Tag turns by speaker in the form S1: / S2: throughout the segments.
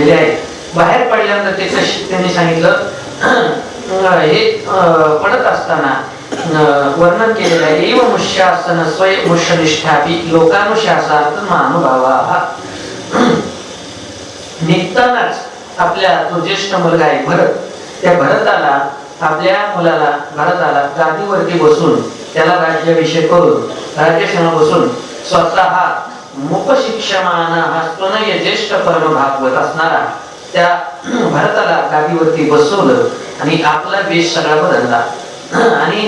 S1: पडलेले आहेत. बाहेर पडल्यानंतर ते त्यांनी सांगितलं हे पडत असताना वर्णन केलेलं आहे एव मुष्यासन स्वय मुष्यनिष्ठापी लोकानुशासार्थ महानुभावा निघतानाच आपल्या तो ज्येष्ठ मुलगा आहे भरत. त्या भरताला आपल्या मुलाला भारताला गादीवरती बसून त्याला राज्याभिषेक करून राज्यक्षमा बसून स्वतः मुख शिक्षमाना हा स्तनय ज्येष्ठ पर्व भागवत असणारा त्या भरताला गादीवरती बसवलं आणि आपला वेश सगळा बदलला. आणि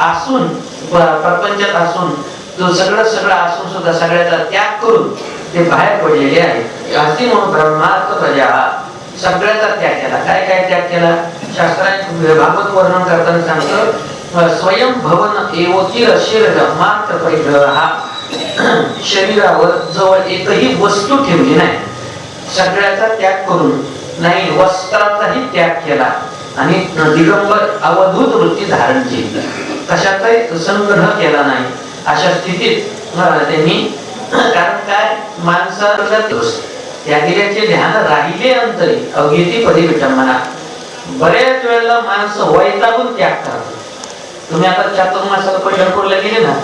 S1: आसून असून प्रपंचात असून तो सगळं सगळं असून सुद्धा सगळ्याचा त्याग करून ते बाहेर पडलेले आहे. असे म्हणून ब्रह्मार्थ प्रजा सगळ्याचा त्याग केला. काय काय त्याग केला? शास्त्रात भागवत वर्णन करताना सांगतो स्वयं भवन एवोतीर शिर मात्र परिग्रह हा शरीरावर जवळ एकही वस्तू ठेवली नाही. सगळ्याचा त्याग करून नाही वस्त्राचाही त्याग केला आणि दिगंबर अवधूत वृत्ती धारण केली. कशाचाही संग्रह केला नाही. अशा स्थितीत त्यांनी कारण काय? माणसाला त्यागिल्याचे ध्यान राहिले अंतरी अवघेती पदी विटंबना बऱ्याच वेळेला माणसं वैतागून त्याग करतात. तुम्ही आता चातुर्मासाला पंढरपूरला गेले ना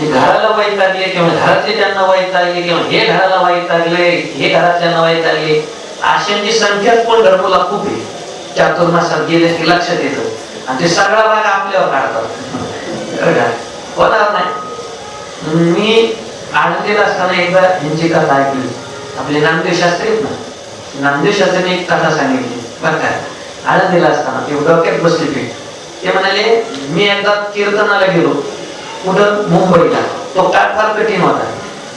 S1: घराला वाईट लागले किंवा घरातले त्यांना वाईट लागले किंवा हे घराला वाईट लागले हे घरातल्यांना वाईट लागले अशांची संख्याच पंढरपूरला खूप आहे. चातुर्मासात गेले की लक्षात येतं आणि ते सगळा भाग आपल्यावर काढतात. होणार नाही. मी आनंदीला असताना एकदा ह्यांची कथा ऐकली. आपले नामदेव शास्त्री आहेत ना? नामदेव शास्त्रीने एक कथा सांगितली. बरं काय आनंदीला असताना ते डोक्यात बसली ते म्हणाले मी एकदा कीर्तनाला गेलो. कुठं मुंबईला. तो काळ फार कठीण होता.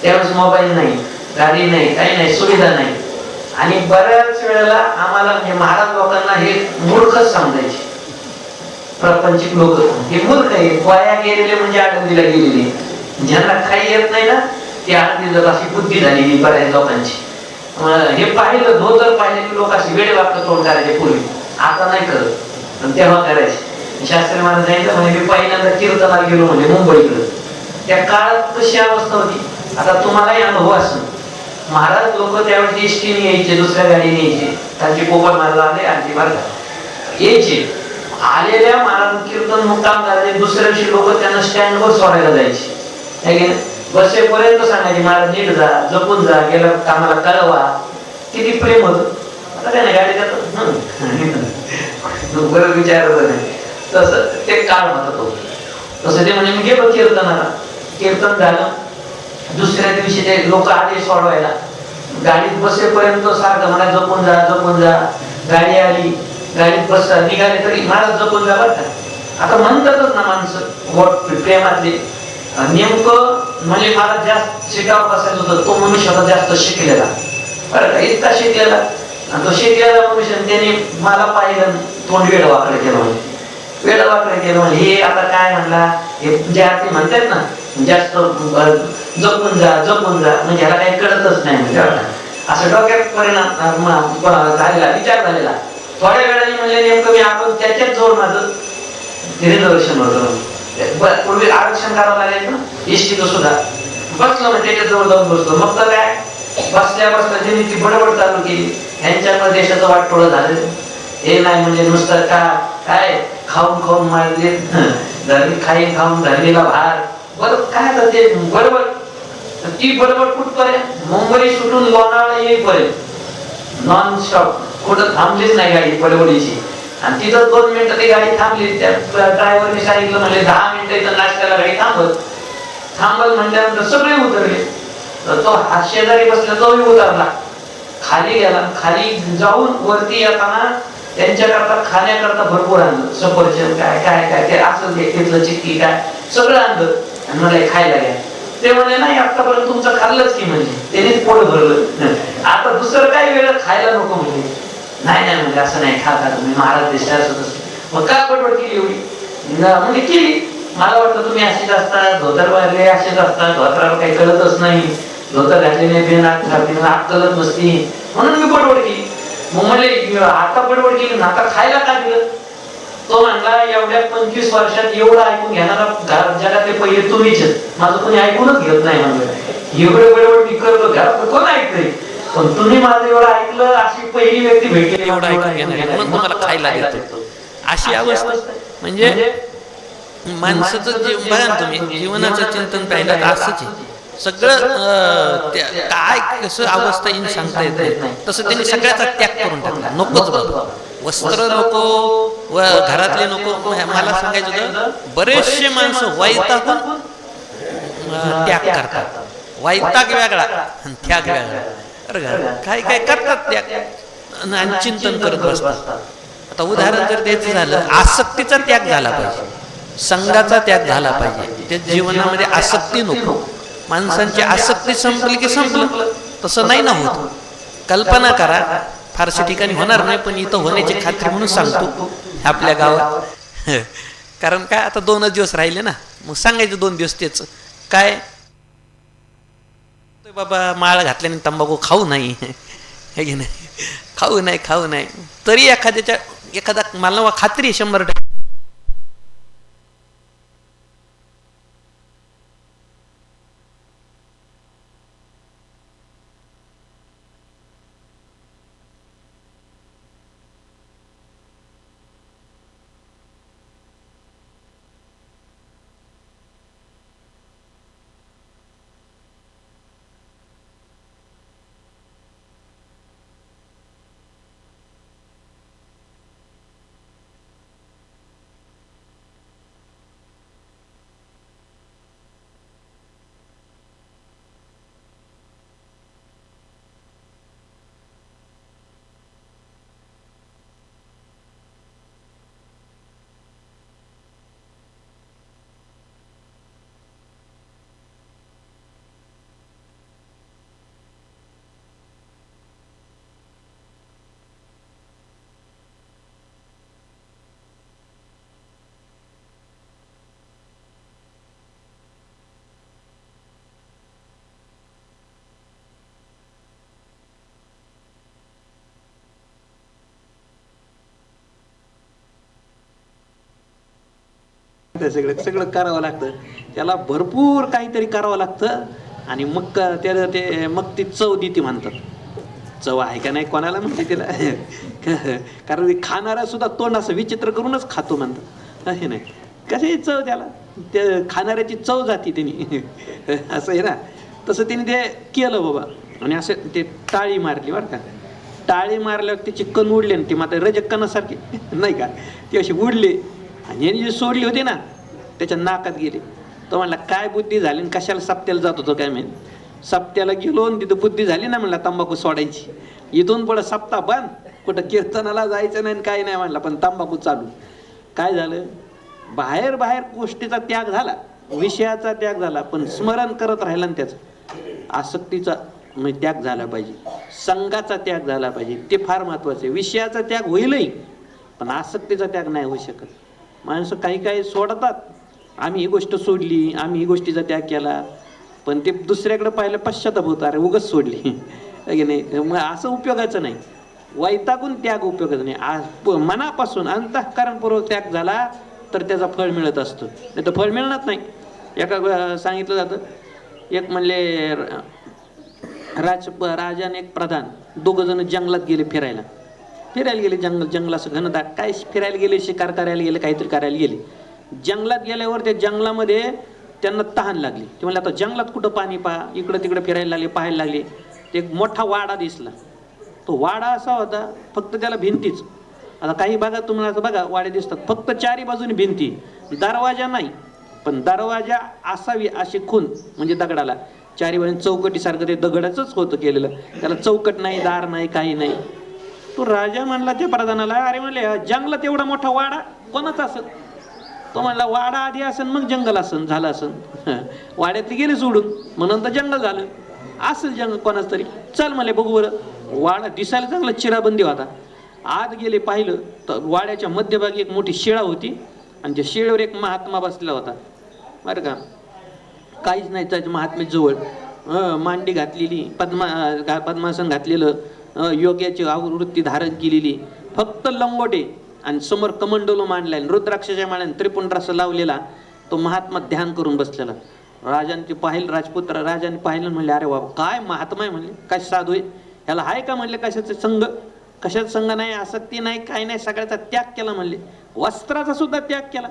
S1: त्यावेळेस मोबाईल नाही गाडी नाही काही नाही सुविधा नाही. आणि बऱ्याच वेळेला आम्हाला म्हणजे महाराज लोकांना हे मूर्खच समजायचे प्रपंचिक लोक हे मूर्ख आहे. वाया गेलेले म्हणजे आठवणीला गेलेले. ज्यांना काही येत नाही ना ते आनंदी अशी बुद्धी झालेली बऱ्याच लोकांची. हे पाहिलं धोतर पाहिले की लोक अशी वेळ वागत तोंड करायचे पूर्वी. आता नाही करत. पण तेव्हा करायचे. शास्त्री महाराज यांचं म्हणजे मी पहिल्यांदा कीर्तनाला गेलो म्हणजे मुंबईकडे. त्या काळात कशी अवस्था होती? आता तुम्हालाही अनुभव असेल. महाराज लोक त्यावेळी एसटीने यायचे दुसऱ्या गाडीने यायचे. त्यांची पोपट महाराज आले आणखी भारतात यायचे. आलेल्या महाराज कीर्तन मुक्काम झाले दुसऱ्या दिवशी लोक त्यांना स्टँडवर सोडायला जायचे. बसेपर्यंत सांगायचे महाराज नीट जा जपून जा गेला कामाला कळवा. किती प्रेम होत. आता काय नाही गाडी जात बरं विचारत नाही तसं ते काळ म्हणतात तो. तसं ते म्हणजे मी गेलो कीर्तनाला. कीर्तन झालं. दुसऱ्या दिवशी ते लोक आले सोडवायला. गाडीत बसेपर्यंत सारखं मला जपून जा जपून जा. गाडी आली. गाडीत बस निघाले तरी मला जपून जा बरं का. आता म्हणतातच ना माणसं वोट प्रेमातले. नेमकं म्हणजे मला जास्त शिकावं बसायचं होतं तो मनुष्य होता जास्त शिकलेला. बरं का इतका शिकलेला. आणि तो शिकलेला मनुष्य त्याने मला पाहिलं तोंड वेळ वाकडे केलं म्हणजे वेळ वापरायचे म्हणजे हे आता काय म्हणला हे जे आरती म्हणतात ना म्हणजे जास्त जपून जा जपून जा म्हणजे ह्याला काही कळतच नाही म्हणजे असं डोक्यात परिणाम झालेला विचार झालेला. थोड्या वेळाने म्हणजे नेमकं मी आपण त्याच्यात जोर माझं रिझर्वेशन होतं. पूर्वी आरक्षण करावं लागायचं ना एसटीचं सुद्धा. बसलो म्हणजे त्याच्याजवळ जाऊन बसलो. मग तर काय? बसल्या बसल्या त्यांनी ती बडबड चालू केली. ह्यांच्यामुळे देशाचं वाटोळं झालं हे नाही म्हणजे नुसतं का काय खाऊन खाऊन मारले? धरणी खाई खाऊन धरलेला भार. बरं काय तर ते बरोबर? ती बरोबर कुठपर्यंत? मुंबई सुटून लोणावळा येईपर्यंत. नॉन स्टॉप कुठं थांबलीच नाही गाडी पडवडीची. आणि तिथं दोन मिनिटं ती गाडी थांबली. त्या ड्रायव्हरने सांगितलं म्हणजे दहा मिनिटं इथं नाश्त्याला गाडी थांबत थांबत म्हटल्यानंतर सगळे उतरले. तर तो हा शेजारी बसला तोही उतरला. खाली गेला. खाली जाऊन वरती येताना त्यांच्याकरता खाण्याकरता भरपूर आणलं. सफरचंद काय काय काय ते असं तिथलं चिक्की काय सगळं आणलं. आणि मला खायला घ्या. ते म्हणे नाही आतापर्यंत तुमचं खाल्लंच की म्हणजे त्यांनीच पोट भरलं. आता दुसरं काही वेळ खायला नको म्हणजे नाही नाही म्हणजे असं नाही खा खा तुम्ही. महाराज दिसता असं तसं. मग का बडबड केली एवढी? म्हणजे केली. मला वाटतं तुम्ही असेच असता धोतर बांधले असेच असतात धोतरावर काही कळतच नाही. धोतर घातले नाही बेन आत घातली आत कळत नसती म्हणून मी बडबड केली. मग म्हणले आता बडबड केली ना आता खायला का दिलं? तो म्हणला एवढ्या पंचवीस वर्षात एवढं ऐकून घेणारा घरात जगातले पहिले तुम्हीच. माझं कोणी ऐकूनच घेत नाही म्हणजे एवढं बरोबर मी करतो घरात कोण ऐकतंय
S2: पण तुम्ही माझं एवढं ऐकलं अशी पहिली व्यक्ती भेटली.
S3: एवढं ऐकून तुम्हाला खायला देतो. अशी अवस्था. म्हणजे माणसाचं जीव बघा ना तुम्ही जीवनाचं चिंतन पाहिलं असंच आहे. सगळं काय कसं अवस्था येईन सांगता येत नाही. तसं त्यांनी सगळ्याचा त्याग करून टाकला. नकोच बाबा वस्त्र नको व घरातले नको. मला सांगायचं होतं बरेचसे माणसं अं, त्याग करतात. वैताग वेगळा आणि त्याग वेगळा. का काय काय करतात त्याग? आणि चिंतन करत बसतात. आता उदाहरण जर द्यायचं झालं आसक्तीचा त्याग झाला पाहिजे. संघाचा त्याग झाला पाहिजे. त्या जीवनामध्ये आसक्ती नको. माणसांची आसक्ती संपली की संपलं तसं नाही ना होत. कल्पना करा. फारशा ठिकाणी होणार नाही पण इथं होण्याची खात्री म्हणून सांगतो आपल्या गावात. कारण काय आता दोनच दिवस राहिले ना. मग सांगायचं दोन दिवस तेच. काय? ते बाबा माळ घातल्याने तंबाखू खाऊ नाही. हे की नाही? खाऊ नाही खाऊ नाही. तरी एखाद्याच्या एखादा मला खात्री शंभर टक्के.
S1: ते सगळं सगळं करावं लागतं. त्याला भरपूर काहीतरी करावं लागतं आणि मग त्याला ते मग ती चव देते म्हणतात. चव आहे का नाही कोणाला म्हणते तिला? कारण ते खाणारा सुद्धा तोंड असं विचित्र करूनच खातो म्हणतात. हे नाही कसे चव त्याला? ते खाणाऱ्याची चव जाती त्यांनी असं आहे ना? तसं त्यांनी ते केलं बाबा. आणि असं ते टाळी मारली बरं का. टाळी मारल्यावर त्याची कण उडली आणि ती मात्र रजक कणासारखी नाही का? ती अशी उडली. आणि यांनी जी सोडली होती ना त्याच्या नाकात गेली. तो म्हणला काय बुद्धी झाली आणि कशाला सप्त्याला जात होतो काय माहिती? सप्त्याला गेलो आणि तिथं बुद्धी झाली ना म्हणला तंबाखू सोडायची. इथून पुढं सप्ताह बंद. कुठं कीर्तनाला जायचं नाही आणि काही नाही म्हणलं पण तंबाखू चालू. काय झालं? बाहेर बाहेर गोष्टीचा त्याग झाला. विषयाचा त्याग झाला पण स्मरण करत राहिला ना त्याचं. आसक्तीचा म्हणजे त्याग झाला पाहिजे. संघाचा त्याग झाला पाहिजे. ते फार महत्वाचं आहे. विषयाचा त्याग होईलही पण आसक्तीचा त्याग नाही होऊ शकत. माणसं काही काही सोडतात. आम्ही ही गोष्ट सोडली आम्ही ही गोष्टीचा त्याग केला. पण ते दुसऱ्याकडे पाहिलं पश्चाताप होतं. अरे उगच सोडली. की नाही? मग असं उपयोगाचं नाही. वैतागून त्याग उपयोगाचा नाही. आ- प- मनापासून अंतःकरणपूर्वक त्याग झाला तर त्याचा फळ मिळत असतो. नाही तर फळ मिळणार नाही. एका सांगितलं जातं. एक म्हणले र- राज राजा आणि एक प्रधान. दोघं जण जंगलात गेले फिरायला. फिरायला गेले जंगल जंगल असं घनदाट काय फिरायला गेले शिकार करायला गेले काहीतरी करायला गेले. जंगलात गेल्यावर त्या जंगलामध्ये त्यांना तहान लागली. ते म्हणले आता जंगलात कुठं पाणी पहा? इकडं तिकडं फिरायला लागले पाहायला लागले. ते एक मोठा वाडा दिसला. तो वाडा असा होता फक्त त्याला भिंतीच. आता काही भागात तुम्हाला असं बघा वाडे दिसतात. फक्त चारी बाजूने भिंती. दरवाजा नाही. पण दरवाजा असावी अशी खून म्हणजे दगडाला. चारी बाजूने चौकटीसारखं ते दगडाचंच होतं केलेलं. त्याला चौकट नाही दार नाही काही नाही. तू राजा म्हणला त्या प्रधानाला अरे म्हणले जंगलात तेवढा मोठा वाडा कोणाचा असेल तो म्हणला वाडा आधी असन मग जंगल असन झालं असन. वाड्यातली गेले सोडून म्हणून तर जंगल झालं. असेल जंगल कोणाच तरी. चल म्हणले बघू बरं. वाडा दिसायला चांगला चिराबंदी होता. आत गेले पाहिलं तर वाड्याच्या मध्यभागी एक मोठी शिळा होती आणि त्या शिळेवर एक महात्मा बसलेला होता. बरं का? काहीच नाही त्याच्या महात्म्याजवळ मांडी घातलेली पद्मा घा- पद्मासन घातलेलं. योग्याची आवृत्ती धारण केलेली. फक्त लंगोटे आणि समोर कमंडोलो मांडलाय रुद्राक्षाच्या माळ्याने त्रिपुंड लावलेला तो महात्मा ध्यान करून बसलेला. राजाने ते पाहिलं राजपुत्र राजाने पाहिलं म्हणले अरे बाबा काय महात्मा आहे? म्हणले काय साधू आहे? ह्याला आहे का? म्हणले कशाचं संघ? कशाचा संघ नाही? आसक्ती नाही काय नाही सगळ्याचा त्याग केला म्हणले. वस्त्राचा सुद्धा त्याग केला.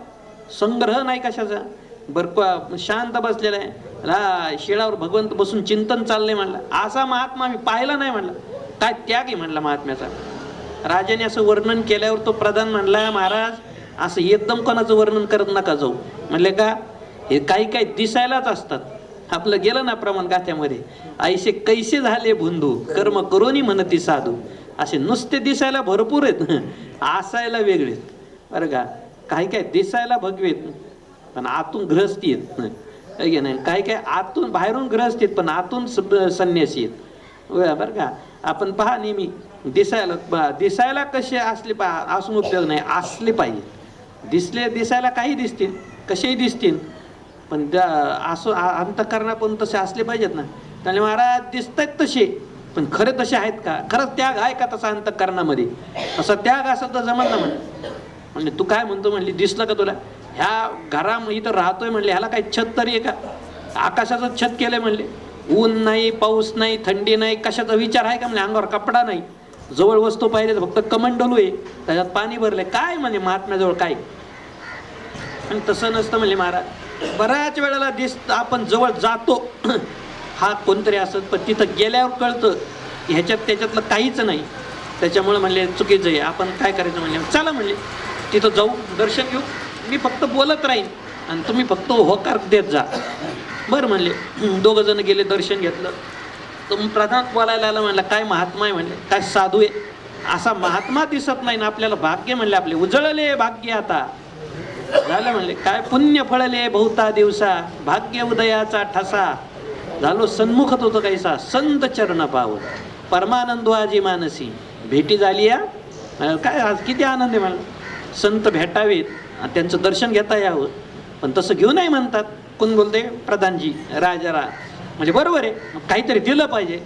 S1: संग्रह नाही कशाचा? बरं शांत बसलेला आहे. ला शिळावर भगवंत बसून चिंतन चाललंय म्हणलं. असा महात्मा मी पाहिला नाही म्हणला. काय त्याग आहे म्हणला महात्म्याचा? राजाने असं वर्णन केल्यावर तो प्रधान म्हणला महाराज असं एकदम कोणाचं वर्णन करत नका जाऊ. म्हणले का? हे काही काही दिसायलाच असतात. आपलं गेलं ना प्रमाण गाथ्यामध्ये. ऐसे कैसे झाले भुंदू कर्म करोनी म्हणती साधू. असे नुसते दिसायला भरपूर आहेत. असायला वेगळे बरं का? काही काय दिसायला भगवेत. पण आतून ग्रहस्थी आहेत है नाही? काही काय आतून बाहेरून ग्रहस्थी आहेत पण आतून स- संन्यासी आहेत बरं बरं का? आपण पहा नेहमी दिसायला ब- दिसायला कसे असले पा असून उपयोग नाही असले पाहिजे. दिसले दिसायला काही दिसतील कसेही दिसतील पण त्या असं आ- अंतकरणा पण तसे असले पाहिजेत ना. त्यामुळे महाराज दिसत आहेत तसे पण खरे तसे आहेत का? खरंच त्याग आहे का तसा अंतकरणामध्ये? असा त्याग असा तर जमत ना म्हण. म्हणजे तू काय म्हणतो म्हणली दिसलं का तुला? ह्या घरा इथं राहतोय म्हणले ह्याला काही छत तरी आहे का? आकाशाचं छत केलंय म्हणले. ऊन नाही पाऊस नाही थंडी नाही कशाचा विचार आहे का म्हणजे अंगावर कपडा नाही. जवळ वस्तू पाहिजे तर फक्त कमंडलू आहे. त्याच्यात पाणी भरले काय म्हणजे महात्म्याजवळ काय? आणि तसं नसतं म्हणजे महाराज. बऱ्याच वेळेला दिस आपण जवळ जातो. हा कोणतरी असत पण तिथं गेल्यावर कळतं. ह्याच्यात त्याच्यातलं काहीच नाही. त्याच्यामुळे म्हणले चुकीचं आहे. आपण काय करायचं? म्हणले चला म्हणले तिथं जाऊ. दर्शन घेऊ. मी फक्त बोलत राहीन. आणि तुम्ही फक्त होकार देत जा. बरं म्हणले. दोघं जण गेले दर्शन घेतलं. तर प्रधान बोलायला आला म्हणला काय महात्मा आहे म्हणले. काय साधू आहे. असा महात्मा दिसत नाही ना आपल्याला भाग्य म्हणले आपले. उजळले भाग्य आता. झालं म्हणले काय पुण्य फळले बहुता दिवसा. भाग्य उदयाचा ठसा. झालो सन्मुखत होतो काहीसा संत चरण पाव. परमानंद आजी मानसी. भेटी झाली या काय आज किती आनंद आहे मला संत भेटावेत आणि त्यांचं दर्शन घेता यावं. पण तसं घेऊ नाही म्हणतात. कोण बोलते प्रधानजी राजारा म्हणजे बरोबर आहे. मग काहीतरी दिलं पाहिजे.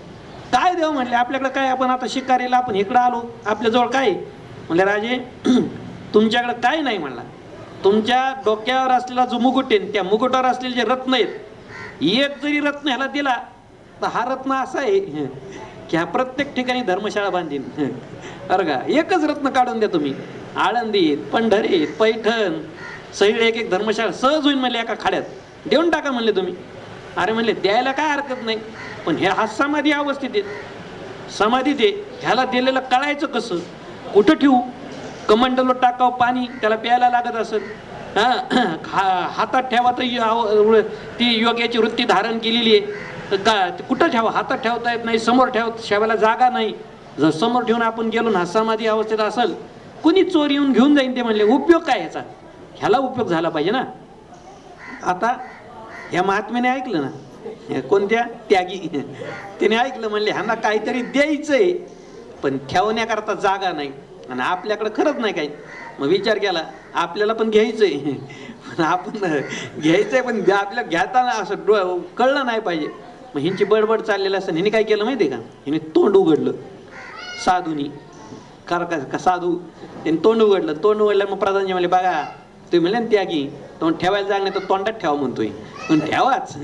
S1: काय देव म्हणले? आपल्याकडे काय? आपण आता शिकारीला आपण इकडं आलो. आपल्याजवळ काय आहे? म्हणले राजे तुमच्याकडे काय नाही म्हणला. तुमच्या डोक्यावर असलेला जो मुकुट आहे त्या मुकुटावर असलेले जे रत्न आहेत एक जरी रत्न ह्याला दिला तर हा रत्न असा आहे की हा प्रत्येक ठिकाणी धर्मशाळा बांधीन. बरं का? एकच रत्न काढून द्या तुम्ही. आळंदीत पंढरीत पैठण. सगळे एक एक धर्मशाळा सहज होईल म्हणले एका खाड्यात. देऊन टाका म्हणले तुम्ही. अरे म्हणले द्यायला काय हरकत नाही. पण हे हा समाधी अवस्थेत आहेत समाधी दे ह्याला दिलेलं कळायचं कसं? कुठं ठेवू? कमंडलो टाकावं पाणी त्याला प्यायला लागत असेल. हा हा- हातात ठेवा तर ती योग्याची वृत्ती धारण केलेली आहे. तर का ते कुठं ठेवा? हातात ठेवता येत नाही समोर ठेव ठेवायला जागा नाही. जर समोर ठेवून आपण गेलो ना समाधी अवस्थेत असेल कुणी चोर येऊन घेऊन जाईन ते म्हणले उपयोग काय ह्याचा ह्याला उपयोग झाला पाहिजे ना. आता ह्या महात्म्याने ऐकलं ना कोणत्या त्यागी? त्याने ऐकलं म्हणले ह्यांना काहीतरी द्यायचंय पण ठेवण्याकरता जागा नाही आणि आपल्याकडं खरंच नाही काही. मग विचार केला आपल्याला पण घ्यायचंय पण आपण घ्यायचंय पण आपल्या घेताना असं डो कळलं नाही पाहिजे. मग ह्यांची बडबड चाललेलं असताना हिने काय केलं माहिती आहे का? हिने तोंड उघडलं साधूनी कार का का साधू त्यांनी तोंड उघडलं तोंड उघडलं मग प्रधानजी म्हणले बघा तुम्ही म्हणले ना त्यागी तोंड ठेवायला जाग नाही तर तोंडात ठेवा म्हणतोय. पण ठेवाच.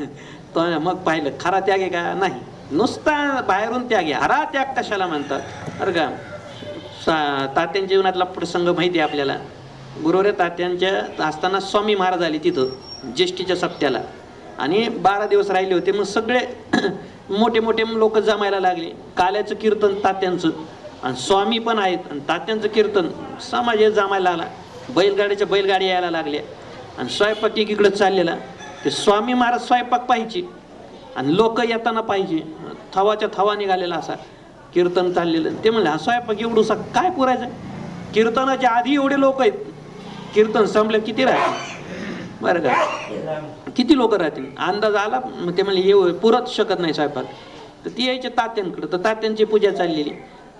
S1: तो मग पाहिलं खरा त्याग आहे का? नाही. नुसता बाहेरून त्याग आहे. हरा त्याग कशाला म्हणतात? बरं का? सा तात्यांच्या जीवनातला प्रसंग माहिती आहे आपल्याला. गुरुवारे तात्यांच्या असताना स्वामी महाराज आले तिथं ज्येष्ठीच्या सप्त्याला. आणि बारा दिवस राहिले होते. मग सगळे मोठे मोठे लोक जमायला लागले. काल्याचं कीर्तन तात्यांचं. आणि स्वामी पण आहेत. आणि तात्यांचं कीर्तन समाज हे जमायला आला बैलगाड्याच्या बैलगाडी यायला लागल्या. आणि स्वयंपाक एकीकडं चाललेला. ते स्वामी महाराज स्वयंपाक पाहिजे आणि लोक येताना पाहिजे थवाच्या थवा निघालेला असा. कीर्तन चाललेलं. ते म्हणले हा स्वयंपाक एवढूसा काय पुरायचं? कीर्तनाच्या आधी एवढे लोक आहेत. कीर्तन संपलं. किती राहतील? बरं का. किती लोक राहतील? अंदाज आला. मग ते म्हणले येऊ पुरत शकत नाही स्वयंपाक. तर ती यायचे तात्यांकडं. तर तात्यांची पूजा चाललेली.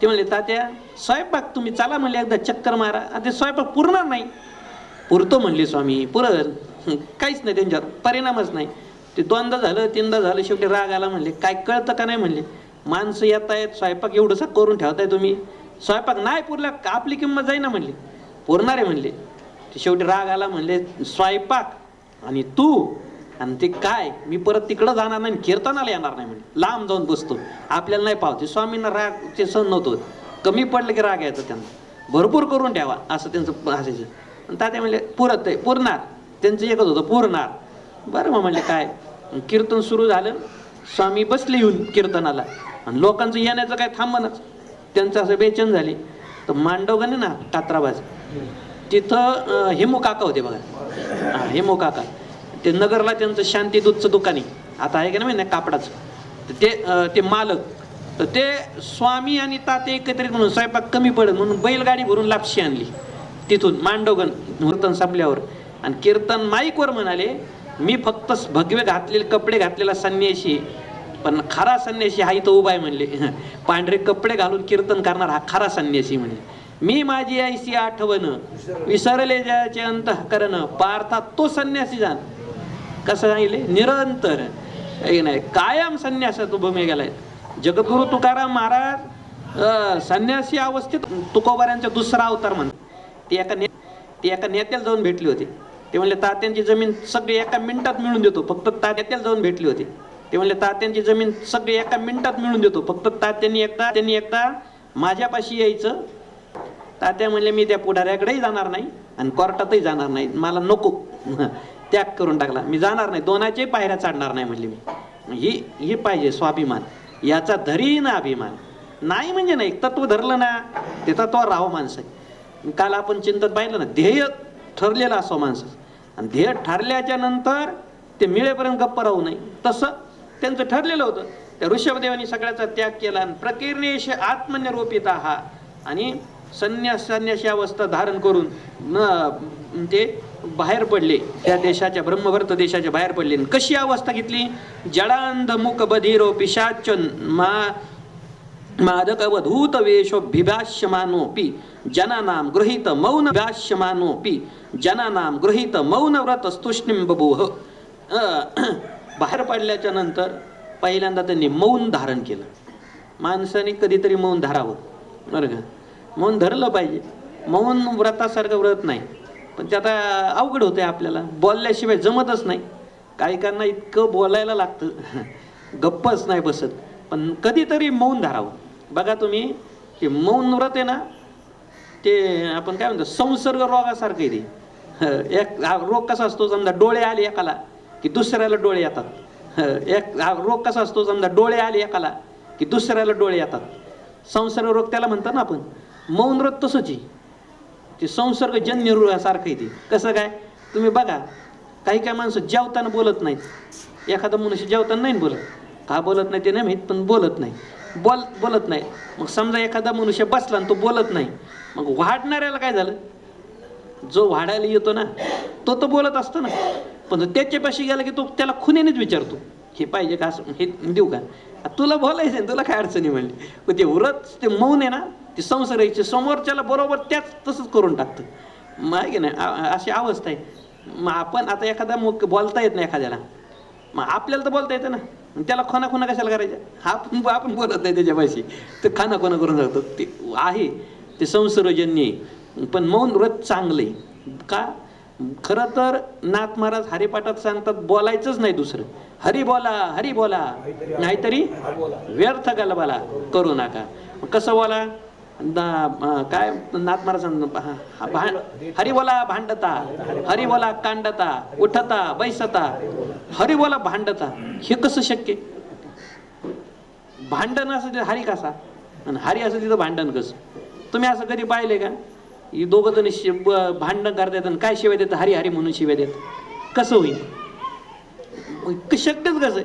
S1: ते म्हणले तात्या स्वयंपाक तुम्ही चला म्हणले एकदा चक्कर मारा. आणि ते स्वयंपाक पुरणार नाही. पुरतो म्हणले स्वामी पुरल. काहीच नाही त्यांच्यावर परिणामच नाही. ते दोनदा झालं तीनदा झालं शेवटी राग आला म्हणले काय कळतं का नाही? म्हणले माणसं येत आहेत स्वयंपाक एवढंसा करून ठेवताय तुम्ही. स्वयंपाक नाही पुरला का आपली किंमत जाई ना म्हणले पुरणार आहे म्हणले. ते शेवटी राग आला म्हणले स्वयंपाक आणि तू आणि ते काय? मी परत तिकडं जाणार नाही कीर्तनाला येणार नाही म्हणजे लांब जाऊन बसतो. आपल्याला नाही पावते. स्वामींना राग ते सण नव्हतं. कमी पडलं की राग यायचं त्यांना. भरपूर करून ठेवा असं त्यांचं असायचं आणि तात्या म्हणले पुरत आहे. पुरणार. त्यांचं एकच होतं पुरणार. बरं मग म्हणले काय? कीर्तन सुरू झालं. स्वामी बसले येऊन कीर्तनाला. आणि लोकांचं येण्याचं काय थांबणच. त्यांचं असं बेचैन झाले. तर मांडवगण ना कात्राबाज तिथं अं, हेमू काका होते बघा. हेमू काका. ते नगरला त्यांचं शांतीदूतचं दुकान आहे. आता आहे का नाही माहिती कापडाचं. तर ते ते मालक. तर ते स्वामी आणि ताते एकत्रित म्हणून स्वयंपाक कमी पडत म्हणून बैलगाडी भरून लापशी आणली. तिथून मांडवगण कीर्तन संपल्यावर. आणि कीर्तन माईकवर म्हणाले मी फक्त भगवे घातलेले कपडे घातलेला संन्याशी पण खरा संन्यासी हा इथं उभा आहे म्हणले. पांढरे कपडे घालून कीर्तन करणार हा खरा संन्यासी म्हणले. मी माझी आईसी आठवण विसरले ज्याचे अंतःकरण पार्था तो संन्यासी जाण. कसं सांगितले निरंतर. नाही? कायम संन्यासात भूमी गेलाय. जगद्गुरु तुकाराम महाराज संन्यासी अवस्थेत तुकोबाऱ्यांचा दुसरा अवतार म्हण ते एका ने ते एका नेत्याला जाऊन भेटली होती. ते म्हणले तात्यांची जमीन सगळी एका मिनिटात मिळून देतो. फक्त तात्याला जाऊन भेटली होती. ते म्हणले तात्यांची जमीन सगळी एका मिनिटात मिळून देतो. फक्त तात्यांनी एकदा त्यांनी एकदा माझ्यापाशी यायचं. तात्या म्हणले मी त्या पुढाऱ्याकडेही जाणार नाही आणि कोर्टातही जाणार नाही. मला नको. त्याग करून टाकला. मी जाणार नाही. दोनाचे पायऱ्या चढणार नाही म्हणले मी. ही ही पाहिजे स्वाभिमान. याचा धरी ना अभिमान. नाही म्हणजे नाही. तत्व धरलं ना ते तत्व राहो माणसं काल आपण चिंतत पाहिलं ना ध्येय ठरलेलं असो माणसं आणि ध्येय ठरल्याच्या नंतर ते मिळेपर्यंत गप्प राहू नये. तसं त्यांचं ठरलेलं होतं. त्या ऋषभदेवानी सगळ्याचा त्याग केला आणि प्रकीर्णेश आत्मनिरूपिता हा. आणि संन्यास संन्याशी अवस्था धारण करून न ते बाहेर पडले त्या देशाच्या ब्रह्मवर्त देशाच्या बाहेर पडले. आणि कशी अवस्था घेतली? जडांध मुख बधिरो पिशाच मा मादकवधूत वेशोभिभाष्यमानोपि जनानां गृहीत मौन भाष्यमानोपी जनानां गृहीत मौन व्रत स्तुष्णिम बबूह बाहेर पडल्याच्या नंतर पहिल्यांदा त्यांनी मौन धारण केलं. माणसाने कधीतरी मौन धरावं. बरं का? मौन धरलं पाहिजे. मौन व्रतासारखं व्रत नाही. पण ते आता अवघड होतंय आपल्याला. बोलल्याशिवाय जमतच नाही. काहीकांना इतकं बोलायला लागतं. गप्पच नाही बसत. पण कधीतरी मौन धरावं. बघा तुम्ही हे मौन व्रत आहे ना ते आपण काय म्हणतो संसर्ग रोगासारखं आहे ते. एक रोग कसा असतो समजा डोळे आले एकाला की दुसऱ्याला डोळे येतात. एक रोग कसा असतो समजा डोळे आले एकाला की दुसऱ्याला डोळे येतात. संसर्ग रोग त्याला म्हणतात ना आपण. मौन व्रत तसंच आहे. ते संसर्गजन्य रुळासारखं आहे ते. कसं काय? तुम्ही बघा काही काही माणसं जेवताना बोलत नाहीत. एखादा मनुष्य जेवताना नाही बोलत. का बोलत नाही ते नाही माहीत पण बोलत नाही. बोल बोलत नाही. मग समजा एखादा मनुष्य बसला आणि तो बोलत नाही. मग वाढणाऱ्याला काय झालं? जो वाढायला येतो ना तो तर बोलत असतो ना. पण त्याच्यापाशी गेला की तो त्याला खुनेनेच विचारतो. हे पाहिजे का असं? हे देऊ का? तुला बोलायचं आहे, तुला काय अडचणी म्हणली? पण ते व्रत ते मौन आहे ना ते संसर्गाचे समोरच्याला बरोबर त्याच तसंच करून टाकतं. मग आहे की नाही? अशी अवस्था आहे. मग आपण आता एखादा मग बोलता येत नाही एखाद्याला. मग आपल्याला तर बोलता येतं ना. त्याला खोना खोना कशाला करायच्या? आपण आपण बोलत नाही त्याच्यापाशी. तर खाना खोना करून जातो ते आहे ते संसर्गजन्य आहे. पण मौन व्रत चांगलं आहे. का? खरं तर नाथ महाराज हरिपाठात सांगतात बोलायचंच नाही दुसरं. हरी बोला हरी बोला. नाहीतरी व्यर्थ गलबाला. करू नका. कसं बोला? काय नाथ महाराज भां- हरी बोला भांडता. हरी बोला कांडता. उठता बैसता. हरी बोला भांडता. हे कसं शक्य? भांडण असं तिथं हरी कसा? आणि हरी असं तिथं भांडण कसं? तुम्ही असं कधी पाहिले का? ही दोघं जण शि- भांडण करतात आणि काय शिवाय देतात? हरी हरी म्हणून शिवाय देत कसं होईल? इतकं शक्यच कसं आहे.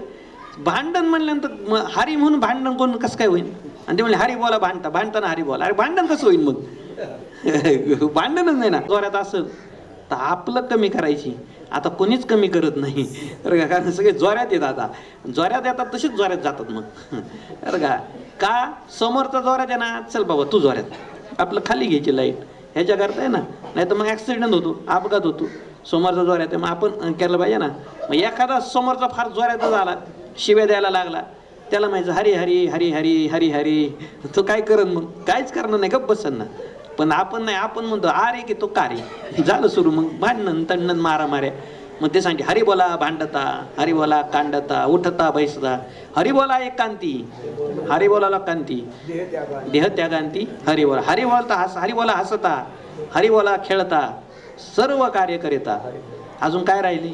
S1: भांडण म्हणल्यानंतर मग हारी म्हणून भांडण कोण कसं काय होईल आणि ते म्हणले हारी बोला भांडता भांडताना हारी बोला. अरे भांडण कसं होईल मग? भांडणच नाही ना. जोरात असं तर आपलं कमी करायची. आता कोणीच कमी करत नाही. अरे का कारण सगळे जोऱ्यात येतात आता. जोऱ्यात येतात तसेच जोऱ्यात जातात मग. अरे का का समोरचा जोऱ्यात आहे ना चल बाबा तू जोऱ्यात आपलं खाली घ्यायची लाइट. ह्याच्या करता आहे ना नाही तर मग ॲक्सिडेंट होतो अपघात होतो. समोरचा जोर येतो मग आपण केलं पाहिजे ना? मग एखादा समोरचा फार जोऱ्याचा झाला शिव्या द्यायला लागला त्याला माहिती हरी हरी हरी हरी हरी हरी. तो काय करन मग? काहीच करणार नाही गप्प बसन ना. पण आपण नाही आपण म्हणतो अरे की तो कारे झालं सुरू मग भांडण तंडण मारा माऱ्या मग ते सांगते हरी बोला भांडता हरी बोला कांडता उठता बैसता हरी बोला एक कांती हरी बोलाला कांती देह त्यागांती हरी बोला हरी बोलता हस हरी बोला हसता हरी बोला खेळता सर्व कार्य करिता अजून काय राहिली?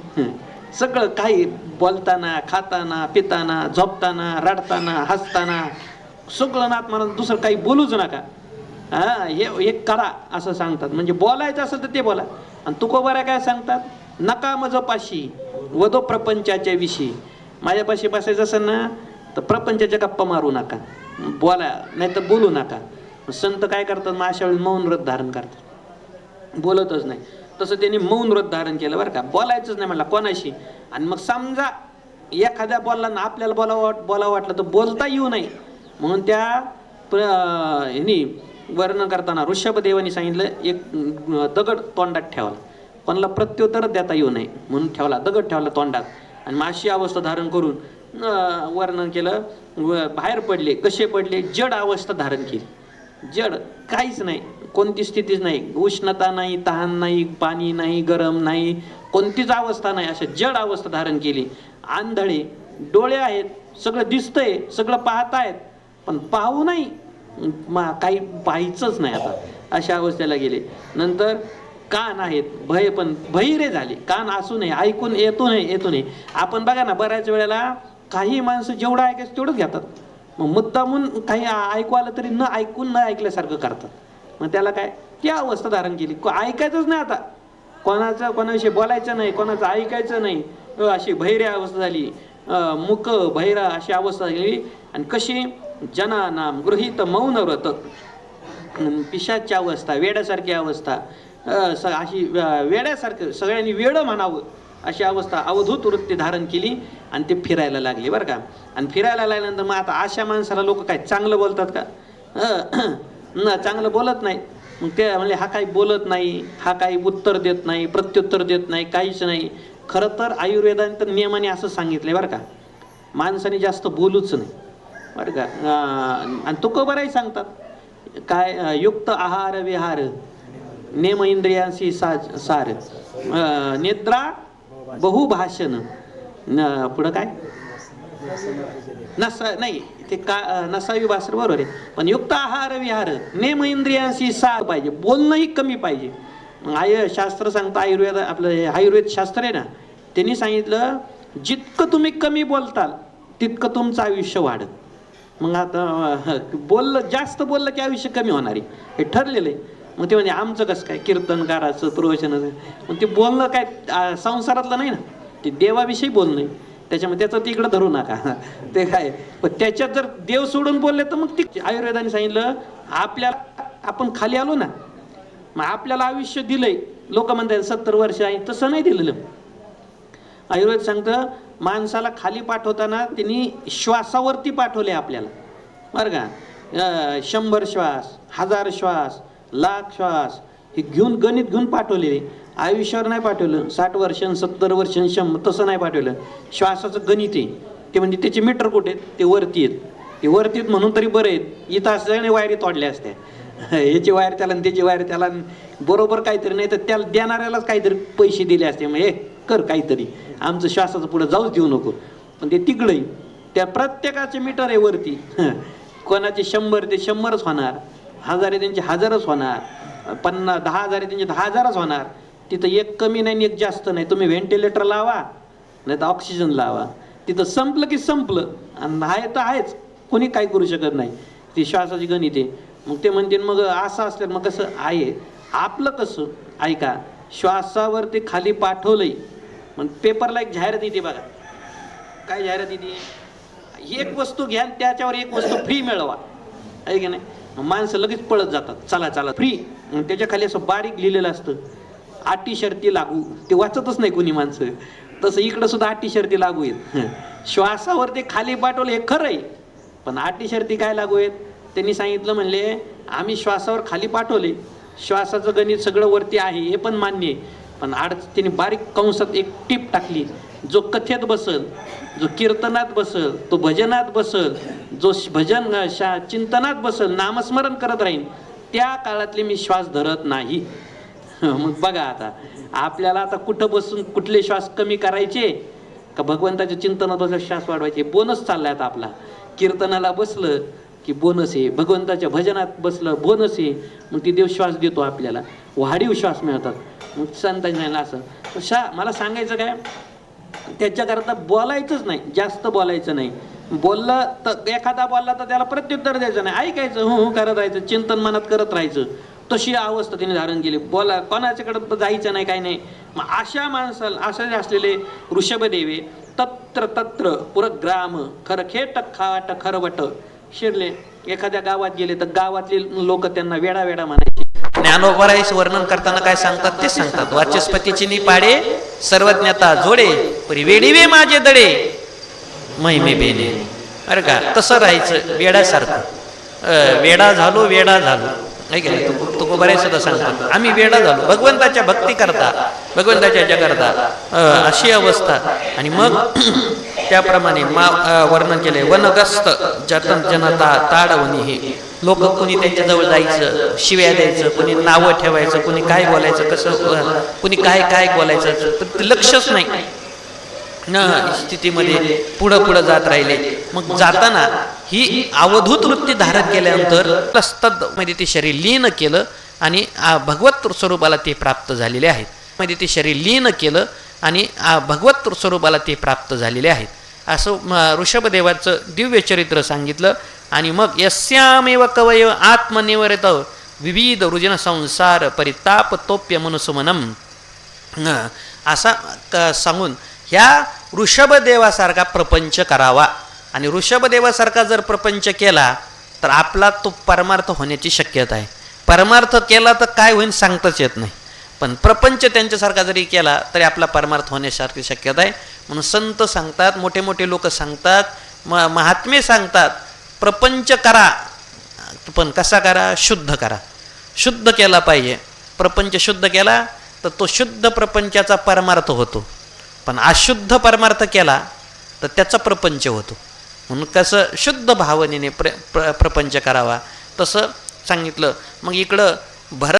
S1: सगळं काही बोलताना खाताना पिताना झोपताना रडताना हसताना सगळं नात मला दुसरं काही बोलूच नका. हा हे हे करा असं सांगतात. म्हणजे बोलायचं असेल तर ते बोला. आणि तुकोबाऱ्या काय सांगतात? नका मज पाशी वदो प्रपंचाच्या विषयी. माझ्यापाशी बसायचं असेल ना तर प्रपंचाच्या गप्पा मारू नका. बोला नाही तर बोलू नका. संत काय करतात? मग अशा वेळी मौन व्रत धारण करतात. बोलतच नाही. तसं त्यांनी मौन व्रत धारण केलं बरं का. बोलायचंच नाही म्हटलं कोणाशी. आणि मग समजा एखाद्या बोलला ना आपल्याला बोलावं वाट बोलावं वाटलं तर बोलता येऊ नये. म्हणून त्या प्र ह्यानी वर्णन करताना ऋषभदेवानी सांगितलं एक दगड तोंडात ठेवला. कोणाला प्रत्युत्तर देता येऊ नये. म्हणून ठेवला दगड ठेवला तोंडात. आणि मग अशी अवस्था धारण करून वर्णन केलं. व बाहेर पडले कसे पडले? जड अवस्था धारण केली. जड काहीच नाही. कोणती स्थितीच नाही. उष्णता नाही तहान नाही पाणी नाही गरम नाही. कोणतीच अवस्था नाही. अशा जड अवस्था धारण केली. आंधळे डोळे आहेत. सगळं दिसतंय. सगळं पाहतायत. पण पाहू नाही. मा काही पाहायचंच नाही आता. अशा अवस्थेला गेले. नंतर कान आहेत. भय पण बहिरे झाले. कान असू नये. ऐकून येतो नाही येतो नाही आपण बघा ना बऱ्याच वेळेला काही माणसं जेवढं ऐकायचं तेवढंच घेतात. मग मुद्दामून काही ऐकू आलं तरी न ऐकून न ऐकल्यासारखं करतात. मग त्याला काय? ती अवस्था धारण केली? ऐकायचंच नाही आता. कोणाचं कोणाविषयी बोलायचं नाही कोणाचं ऐकायचं नाही. अशी भैर्य अवस्था झाली. मुख मुक भैरा अशी अवस्था झाली. आणि कशी? जनानाम गृहित मौन व्रत पिशाची अवस्था वेड्यासारखी अवस्था. स अशी वेड्यासारखं सगळ्यांनी वेडं म्हणावं अशी अवस्था अवधूत वृत्ती धारण केली आणि ते फिरायला लागले बरं का. आणि फिरायला लागल्यानंतर मग आता अशा माणसाला लोक काय चांगलं बोलतात का? ना चांगलं बोलत नाही. मग ते म्हणजे हा काही बोलत नाही हा काही उत्तर देत नाही प्रत्युत्तर देत नाही काहीच नाही. खरं तर आयुर्वेदाने तर नियमाने असं सांगितलं बरं का. माणसाने जास्त बोलूच नाही. बरं का? आणि तो तुकोबराही सांगतात? काय युक्त आहार विहार नेम इंद्रियांशी सा सार. निद्रा बहुभाषण. पुढं काय? नस नाही. ते का नसावी भासर बरोबर आहे. पण युक्त आहार विहार नेम इंद्रियांशी सार पाहिजे बोलणंही कमी पाहिजे. मग आय शास्त्र सांगतं आयुर्वेद आपलं आयुर्वेद शास्त्र आहे ना त्यांनी सांगितलं जितकं तुम्ही कमी बोलताल तितकं तुमचं आयुष्य वाढत मग आता बोललं जास्त बोललं की आयुष्य कमी होणार आहे. हे ठरलेलं आहे. मग ते म्हणजे आमचं कसं काय? कीर्तनकाराचं प्रवचनाचं. मग ते बोलणं काय संसारातलं नाही ना. ते देवाविषयी बोलणं आहे. त्याच्यामध्ये त्याचं तिकडं धरू नका. ते काय? पण त्याच्यात जर देव सोडून बोलले तर मग ती आयुर्वेदाने सांगितलं आपल्याला आपण खाली आलो ना मग आपल्याला आयुष्य दिलंय. लोक म्हणतात सत्तर वर्ष आहे तसं नाही दिलेलं. आयुर्वेद सांगतं माणसाला खाली पाठवताना त्यांनी श्वासावरती पाठवले आपल्याला. बरं का? शंभर श्वास हजार श्वास लाख श्वास हे घेऊन गणित घेऊन पाठवलेले. आयुष्यावर नाही पाठवलं. साठ वर्ष सत्तर वर्ष शंभर तसं नाही पाठवलं. श्वासाचं गणित आहे. ते म्हणजे त्याचे मीटर कुठे आहेत? ते वरती आहेत. ते वरती आहेत म्हणून तरी बरं आहेत. इथं असल्याने वायरी तोडल्या असत्या. ह्याची वायर त्याला आणि त्याची वायर त्याला बरोबर काहीतरी नाही तर त्याला देणाऱ्यालाच काहीतरी पैसे दिले असते. मग हे कर काहीतरी. आमचं श्वासाचं पुढं जाऊच देऊ नको. पण ते तिकडंही त्या प्रत्येकाचे मीटर आहे वरती. कोणाचे शंभर ते शंभरच होणार. हजार आहे त्यांचे हजारच होणार. पन्नास दहा हजार आहे त्यांचे दहा हजारच होणार. तिथं एक कमी नाही आणि एक जास्त नाही. तुम्ही व्हेंटिलेटर लावा नाही तर ऑक्सिजन लावा. तिथं संपलं की संपलं. आणि आहे तर आहेच. कोणी काही करू शकत नाही. ती श्वासाची गणित आहे. मग ते म्हणते मग असं असल्यास मग कसं? आहे. आपलं कसं? ऐका. श्वासावर ते खाली पाठवलंय. मग पेपरला एक जाहिरात येते बघा. काय जाहिरात येते? एक वस्तू घ्या त्याच्यावर एक वस्तू फ्री मिळवा. आहे की नाही? माणसं लगेच पळत जातात. चला चला. फ्री त्याच्याखाली असं बारीक लिहिलेलं असतं. आटी शर्ती लागू. ते वाचतच नाही कोणी माणसं. तसं इकडं सुद्धा अटी शर्ती लागू आहेत. श्वासावर ते खाली पाठवलं हे खरं आहे. पण आटी शर्ती काय लागू आहेत? त्यांनी सांगितलं म्हणले आम्ही श्वासावर खाली पाठवले. श्वासाचं गणित सगळं वरती आहे हे पण मान्य आहे. पण आड त्यांनी बारीक कंसात एक टीप टाकली. जो कथेत बसल जो कीर्तनात बसल तो भजनात बसल जो भजन शा चिंतनात बसल नामस्मरण करत राहीन त्या काळातले मी श्वास धरत नाही.
S4: मग बघा आता आपल्याला आता कुठं बसून कुठले श्वास कमी करायचे? का भगवंताच्या चिंतनात बसलं श्वास वाढवायचे? बोनस चाललाय आता आपला. कीर्तनाला बसलं की बोनस आहे. भगवंताच्या भजनात बसलं बोनस आहे. मग ती देव श्वास देतो आपल्याला. वाढीव श्वास मिळतात. मग संतांनी असं. शा मला सांगायचं काय? त्याच्याकरता बोलायचंच नाही जास्त बोलायचं नाही. बोललं तर एखादा बोलला तर त्याला प्रत्युत्तर द्यायचं नाही. ऐकायचं हो हो करत राहायचं चिंतन मनात करत राहायचं. तशी अवस्था तिने धारण केली. बोला कोणाच्याकडं जायचं नाही काही नाही. मग अशा माणसाला असे असलेले ऋषभदेवे तत्र तत्र पुरग्राम खरं खेट खाट खरवट शिरले. एखाद्या गावात गेले तर गावातले लोक त्यांना वेडा वेडा म्हणायचे.
S1: ज्ञानोबराईस वर्णन करताना काय सांगतात? ते सांगतात. वाचस्पतीची नि पाडे सर्वज्ञता जोडे परी वेडीवे माझे दडे महिमे बेने. अरे का? तसं राहायचं वेड्यासारखं. वेडा झालो वेडा झालो. नाही का तू तू बरेच सुद्धा सांगतात. आम्ही वेडा झालो. भगवंताच्या भक्ती करता भगवंताच्या ह्याच्या करता. अशी अवस्था. आणि मग त्याप्रमाणे मा वर्णन केले वनगस्त जतन जनता ताडवणी हे. लोक कोणी त्यांच्याजवळ जायचं शिव्या द्यायचं कोणी नावं ठेवायचं कोणी काय बोलायचं कसं अं, कोणी काय काय बोलायचं तर ते लक्षच नाही. न स्थितीमध्ये पुढं पुढं जात राहिले. मग जाताना ही अवधूत वृत्ती धारण केल्यानंतरमध्ये ते शरीर लीन केलं आणि आ, भगवत स्वरूपाला ते प्राप्त झालेले आहेत. मध्ये ते शरीर लीन केलं आणि आ, भगवत स्वरूपाला ते प्राप्त झालेले आहेत. असं ऋषभदेवाचं दिव्य चरित्र सांगितलं. आणि मग यस्यामेव कवय आत्मनिवरित विविध रुजन संसार परिताप तोप्य मनुसुमनम. असा क- सांगून ह्या ऋषभदेवासारखा प्रपंच करावा. आणि ऋषभदेवासारखा जर प्रपंच केला तर आपला तो परमार्थ होण्याची शक्यता आहे. परमार्थ केला तर काय होईल सांगताच येत नाही. पण प्रपंच त्यांच्यासारखा जरी केला तरी आपला परमार्थ होण्यासारखी शक्यता आहे. म्हणून संत सांगतात मोठे मोठे लोक सांगतात म महात्मे सांगतात प्रपंच करा. पण कसा करा? शुद्ध करा. शुद्ध केला पाहिजे. प्रपंच शुद्ध केला तर तो शुद्ध प्रपंचाचा परमार्थ होतो. पण अशुद्ध परमार्थ केला तर त्याचा प्रपंच होतो. म्हणून कसं शुद्ध भावनेने प्र प्र प्रपंच करावा. तसं सांगितलं. मग इकडं भर